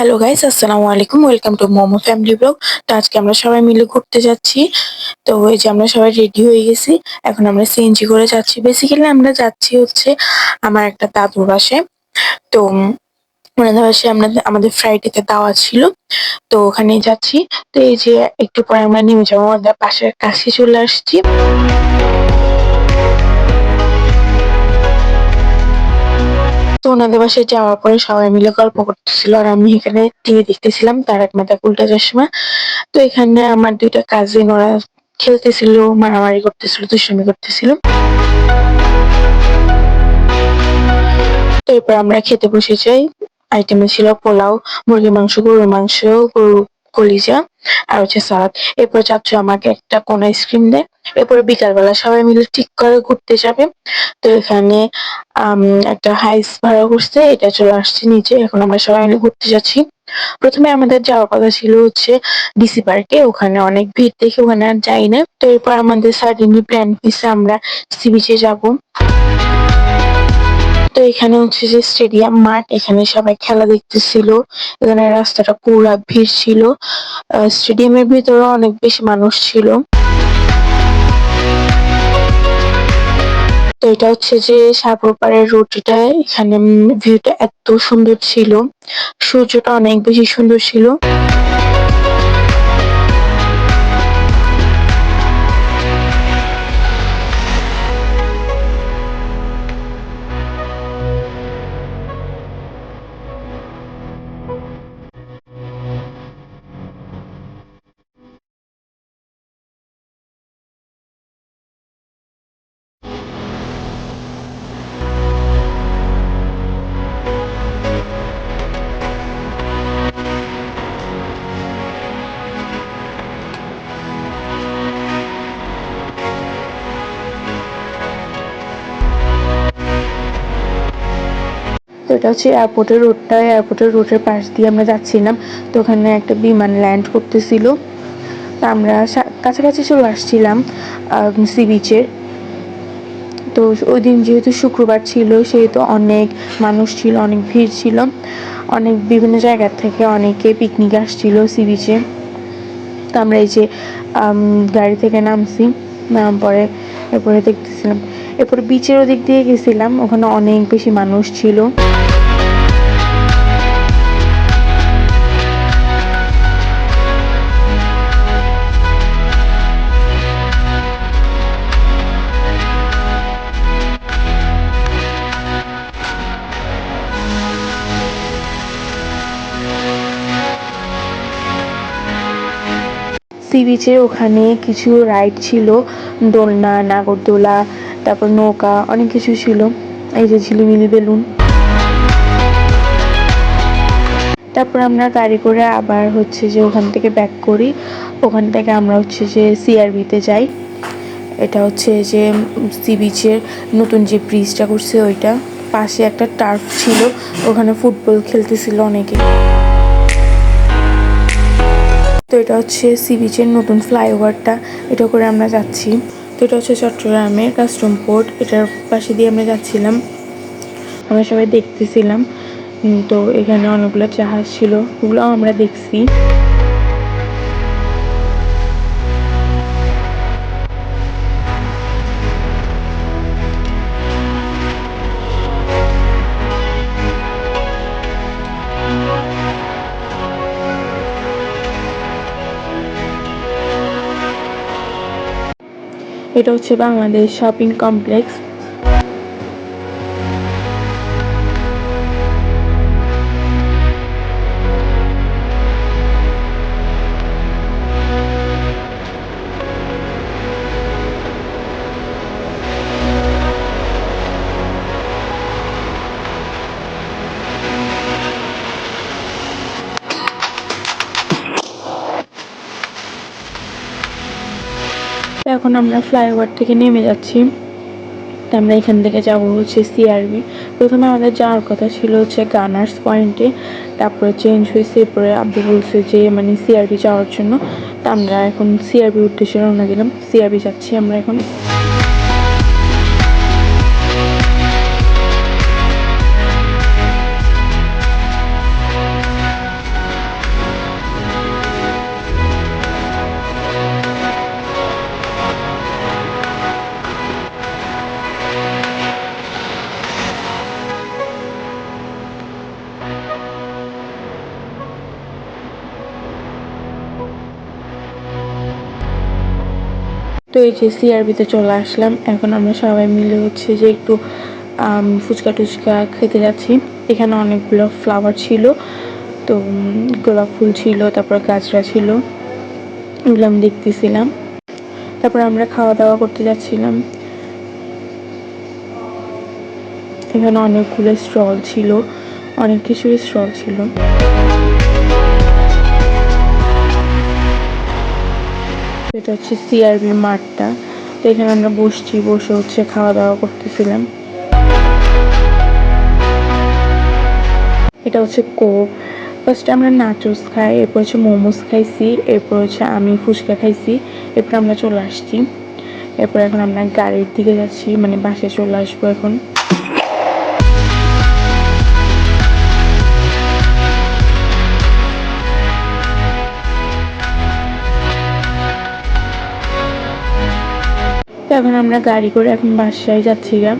Hello guys আসসালামু আলাইকুম। Welcome to Momo family blog তো আজকে আমরা সবাই মিলে ঘুরতে যাচ্ছি। তো ওই যে আমরা সবাই রেডি হয়ে গেছি। এখন আমরা সিএনজি করে যাচ্ছি। বেসিক্যালি আমরা যাচ্ছি হচ্ছে আমার একটা দাদুর বাসে তো ওনাদের বাসায় আমরা আমাদের ফ্রাইডেতে দাওয়া ছিল। তো ওখানে যাচ্ছি। তো এই যে একটু পরে আমরা নেমে যাব। আমাদের পাশের কাছে চলে আসছি। তো ওনাদের বাসায় যাওয়ার পরে সবাই মিলে গল্প করতেছিল আর আমি এখানে টিভি দেখতেছিলাম তারক মেহতা উল্টা চশমা। তো এখানে আমার দুইটা কাজিন ওরা খেলতেছিল, মারামারি করতেছিল, দুষ্টামি করতেছিল। তো এরপর আমরা খেতে বসে যাই। আইটেমে ছিল পোলাও, মুরগির মাংস, গরুর মাংস, গরু কলিজা আর হচ্ছে সালাদ এরপর চাচ্ছু আমাকে একটা কোন আইসক্রিম দেয়। এরপরে বিকালবেলা সবাই মিলে ঠিক করে ঘুরতে যাবে। তো এখানে একটা হাইস ভাড়া করছে। এটা চলে আসছে নিচে। এখন আমরা সবাই মিলে ঘুরতে যাচ্ছি। প্রথমে আমাদের যাওয়ার কথা ছিল হচ্ছে ডিসি পার্কে ওখানে অনেক ভিড় দেখে ওখানে আর যাই না। তো এরপর আমাদের সাডেনলি প্ল্যান হয়েছে আমরা সি বিচে যাব। তো এখানে হচ্ছে যে স্টেডিয়াম মাঠ, এখানে সবাই খেলা দেখতেছিল। এখানে রাস্তাটা পুরা ভিড় ছিল। স্টেডিয়ামের ভিতরে অনেক বেশি মানুষ ছিল। তো এটা হচ্ছে যে সাগর পাড়ের রুটিটা। এখানে ভিউটা এত সুন্দর ছিল। সূর্যটা অনেক বেশি সুন্দর ছিল। তো এটা হচ্ছে এয়ারপোর্টের রোডটা এয়ারপোর্টের রোডের পাশ দিয়ে আমরা যাচ্ছিলাম। তো ওখানে একটা বিমান ল্যান্ড করতেছিল। তো আমরা কাছাকাছি চলে আসছিলাম সি বিচের তো ওই দিন যেহেতু শুক্রবার ছিল, সেহেতু অনেক মানুষ ছিল, অনেক ভিড় ছিল। অনেক বিভিন্ন জায়গা থেকে অনেকে পিকনিক আসছিল সি বিচে তো আমরা এই যে গাড়ি থেকে নামছি। নাম পরে এরপরে দেখতেছিলাম এরপরে বিচের ওদিক দিয়ে গেছিলাম ওখানে অনেক বেশি মানুষ ছিল। সি বিচের ওখানে কিছু রাইড ছিল, দোলনা, নাগরদোলা, তারপর নৌকা, অনেক কিছু ছিল। এই যে ঝিলিমিলি বেলুন। তারপর আমরা গাড়ি করে আবার হচ্ছে যে ওখান থেকে ব্যাক করি। ওখান থেকে আমরা হচ্ছে যে সিআরবিতে যাই। এটা হচ্ছে যে সি বিচের নতুন যে ব্রিজটা করছে ওইটা। পাশে একটা টার্ফ ছিল, ওখানে ফুটবল খেলতেছিল অনেকে। তো এটা হচ্ছে সি বিচের নতুন ফ্লাইওভারটা। এটা করে আমরা যাচ্ছি। তো এটা হচ্ছে চট্টগ্রামের কাস্টম পোর্ট। এটার পাশে দিয়ে আমরা যাচ্ছিলাম। আমরা সবাই দেখতেছিলাম। তো এখানে অনেকগুলো জাহাজ ছিল। ওগুলো আমরা দেখছি। এটা হচ্ছে বাংলাদেশ শপিং কমপ্লেক্স। এখন আমরা ফ্লাইওভার থেকে নেমে যাচ্ছি। তো আমরা এখান থেকে যাব হচ্ছে সিআরবি প্রথমে আমাদের যাওয়ার কথা ছিল হচ্ছে গানার্স পয়েন্টে তারপরে চেঞ্জ হয়েছে, এরপরে আব্বু বলছে যে মানে সিআরবি যাওয়ার জন্য। তো আমরা এখন সিআরবি উদ্দেশ্যে রওনা দিলাম। সিআরবি যাচ্ছি আমরা এখন। তো এই যে সিআরবিতে চলে আসলাম। এখন আমরা সবাই মিলে হচ্ছে যে একটু ফুচকা টুচকা খেতে যাচ্ছি। এখানে অনেকগুলো ফ্লাওয়ার ছিল। তো গোলাপ ফুল ছিল, তারপর গাছরা ছিল। এগুলো আমি দেখতেছিলাম। তারপর আমরা খাওয়া দাওয়া করতে যাচ্ছিলাম। এখানে অনেকগুলো স্টল ছিল। অনেক কিছুর স্টল ছিল। এটা হচ্ছে সিআরবি মাঠটা। তো এখানে আমরা বসছি, বসে হচ্ছে খাওয়া দাওয়া করতেছিলাম। এটা হচ্ছে কোক। ফার্স্টে আমরা নাচোস খাই, এরপর হচ্ছে মোমোস খাইছি, এরপর হচ্ছে আমি ফুচকা খাইছি, এরপর আমরা চলে আসছি। এরপর এখন আমরা গাড়ির দিকে যাচ্ছি মানে বাসে চলে আসব এখন। এখন আমরা গাড়ি করে এখন বাসায় যাচ্ছি গা।